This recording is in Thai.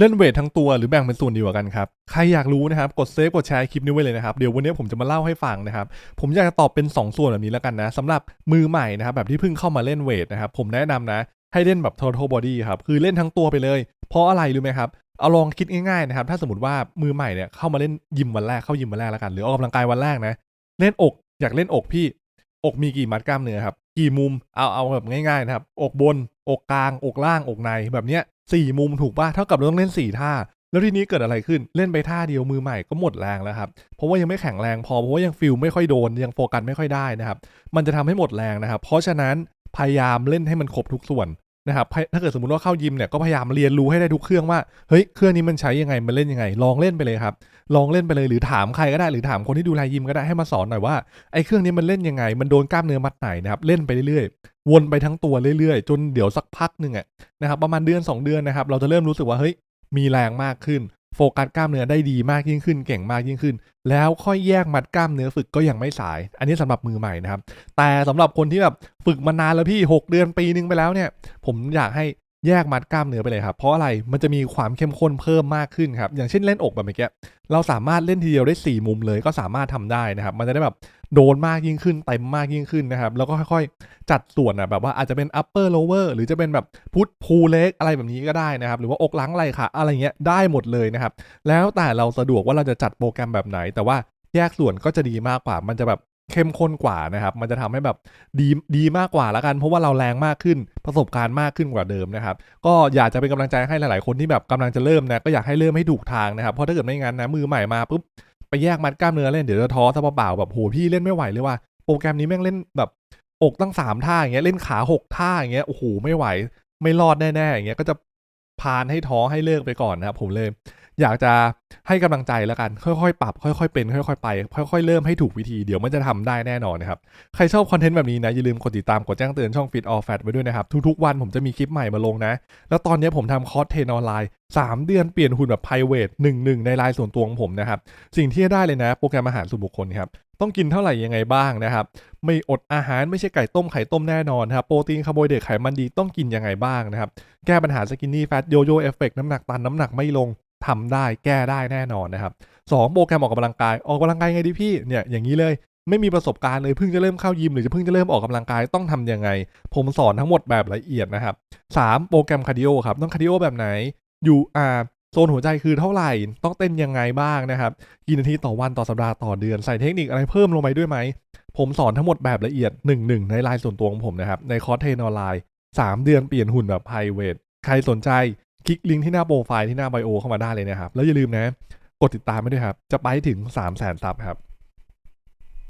เล่นเวททั้งตัวหรือแบ่งเป็นส่วนดีกว่ากันครับ ใครอยากรู้นะครับ กดเซฟกดแชร์คลิปนี้ไว้เลยนะครับ เดี๋ยววันนี้ผมจะมาเล่าให้ฟังนะครับ ผมอยากจะตอบเป็น 2 ส่วนแบบนี้แล้วกันนะสำหรับมือใหม่นะครับ แบบที่เพิ่งเข้ามาเล่นเวทนะครับ ผมแนะนำนะ ให้เล่นแบบ total body ครับ คือเล่นทั้งตัวไปเลย เพราะอะไรรู้ไหมครับ เอาลองคิดง่ายๆนะครับ ถ้าสมมติว่ามือใหม่เนี่ยเข้ามาเล่นยิมวันแรกเข้ายิมวันแรกแล้วกัน หรือออกกำลังกายวันแรกนะ เล่นอกอยากเล่นอกพี่ อกมีกี่มัดกล้ามเนื้อครับ กี่มุม เอาเอาแบบง่ายๆนะครับ อกบน อกกลาง อกล่าง อกในแบบเนี้ย สี่มุมถูกป่ะเท่ากับเราต้องเล่นสี่ท่า แล้วทีนี้เกิดอะไรขึ้นเล่นไปท่าเดียวมือใหม่ก็หมดแรงแล้วครับเพราะว่ายังไม่แข็งแรงพอเพราะว่ายังฟิลไม่ค่อยโดนยังโฟกัสไม่ค่อยได้นะครับมันจะทำให้หมดแรงนะครับ เพราะฉะนั้นพยายามเล่นให้มันครบทุกส่วนนะครับถ้าเกิดสมมติว่าเข้ายิมเนี่ยก็พยายามเรียนรู้ให้ได้ทุกเครื่องว่าเฮ้ยเครื่องนี้มันใช้ยังไงมันเล่นยังไง ลองเล่นไปเลยครับ ลองเล่นไปเลยหรือถามใครก็ได้หรือถามคนที่ดูแลยิมก็ได้ให้มาสอนหน่อยว่าไอ้เครื่องนี้มันเล่นยังไง มันโดนกล้ามเนื้อมัดไหนนะครับเล่นไปเรื่อย วนไปทั้งตัวเรื่อยๆ จนเดี๋ยวสักพักหนึ่งอะนะครับประมาณเดือน 2 เดือนนะครับเราจะเริ่มรู้สึกว่าเฮ้ยมีแรงมากขึ้น โฟกัสกล้ามเนื้อได้ดีมากยิ่งขึ้น เก่งมากยิ่งขึ้น แล้วค่อยแยกมัดกล้ามเนื้อฝึกก็ยังไม่สาย อันนี้สำหรับมือใหม่นะครับ แต่สำหรับคนที่แบบฝึกมานานแล้วพี่ 6 เดือนปีนึงไปแล้วเนี่ย ผมอยากให้ แยกมัดกล้ามเนื้อไปเลยครับ เพราะอะไรมันจะมีความเข้มข้นเพิ่มมากขึ้นครับ อย่างเช่นเล่นอกแบบเมื่อกี้เราสามารถเล่นทีเดียวได้ 4 มุมเลยก็สามารถทำได้นะครับ มันจะได้แบบโดนมากยิ่งขึ้นเต็มมากยิ่งขึ้นนะครับ แล้วก็ค่อยๆ จัดส่วนอะแบบว่าอาจจะเป็น upper lower หรือจะเป็นแบบพุทพูเล็กอะไรแบบนี้ก็ได้นะครับ หรือว่าอกหลังไหล่ขาอะไรเงี้ยได้หมดเลยนะครับ แล้วแต่เราสะดวกว่าเราจะจัดโปรแกรมแบบไหน แต่ว่าแยกส่วนก็จะดีมากกว่า มันจะแบบ เข้มข้นกว่านะครับ มันจะทำให้แบบดีดีมากกว่าละกัน เพราะว่าเราแรงมากขึ้นประสบการณ์มากขึ้นกว่าเดิมนะครับ ก็อยากจะเป็นกำลังใจให้หลาย ๆ คนที่แบบกำลังจะเริ่มนะก็อยากให้เริ่มให้ถูกทางนะครับเพราะถ้าเกิดไม่งั้นนะมือใหม่มาปุ๊บไปแยกมัดกล้ามเนื้อเล่นเดี๋ยวจะท้อซะเปล่าแบบโหพี่เล่นไม่ไหวเลยว่า โปรแกรมนี้แม่งเล่นแบบอกตั้งสามท่าอย่างเงี้ยเล่นขาหกท่าอย่างเงี้ยโอ้โหไม่ไหว ไม่รอดแน่ๆอย่างเงี้ยก็จะพานให้ท้อให้เลิกไปก่อนนะครับผมเลย อยากจะให้กำลังใจแล้วกัน ค่อยๆ ปรับ ค่อยๆ เป็น ค่อยๆ ไป ค่อยๆ เริ่มให้ถูกวิธี เดี๋ยวมันจะทำได้แน่นอนนะครับ ใครชอบคอนเทนต์แบบนี้นะ อย่าลืมกดติดตาม กดแจ้งเตือนช่อง Fit All Fat ไว้ด้วยนะครับ ทุกๆ วันผมจะมีคลิปใหม่มาลงนะ แล้วตอนนี้ผมทำคอร์สเทรนออนไลน์ 3 เดือนเปลี่ยนหุ่นแบบ private 1 1ในไลน์ส่วนตัวของผมนะครับ สิ่งที่ได้เลยนะ โปรแกรมอาหารส่วนบุคคลครับ ต้องกินเท่าไหร่ยังไงบ้างนะครับ ไม่อดอาหารไม่ใช่ไก่ต้มไข่ต้มแน่นอนครับ โปรตีนคาร์โบไฮเดรตไขมันดีต้องกินยังไงบ้างนะครับ แก้ปัญหาสกินนี่แฟตโยโย่เอฟเฟกน้ำหนักตันน้ำหนักไม่ลง ทำได้แก้ได้แน่นอนนะครับสองโปรแกรมออกกำลังกายออกกำลังกายไงดีพี่เนี่ยอย่างนี้เลยไม่มีประสบการณ์เลยเพิ่งจะเริ่มเข้ายิมหรือจะเพิ่งจะเริ่มออกกำลังกายต้องทำยังไง ผมสอนทั้งหมดแบบละเอียดนะครับสามโปรแกรมคาร์ดิโอครับต้องคาร์ดิโอแบบไหนอยู่อ่าโซนหัวใจคือเท่าไหร่ ต้องเต้นยังไงบ้างนะครับกี่นาทีต่อวันต่อสัปดาห์ต่อเดือนใส่เทคนิคอะไรเพิ่มลงไปด้วยไหมผมสอนทั้งหมดแบบละเอียด1นึในไลน์ส่วนตัวของผมนะครับในคอร์สเทรนออนไลน์3เดือนเปลี่ยนหุ่นแบบไพรเวทใครสนใจ คลิกลิงก์ที่หน้าโปรไฟล์ที่หน้าไบโอเข้ามาได้เลยนะครับ แล้วอย่าลืมนะ กดติดตามไปด้วยครับ จะไปถึง 3 0 0 0 0 0ซับครับ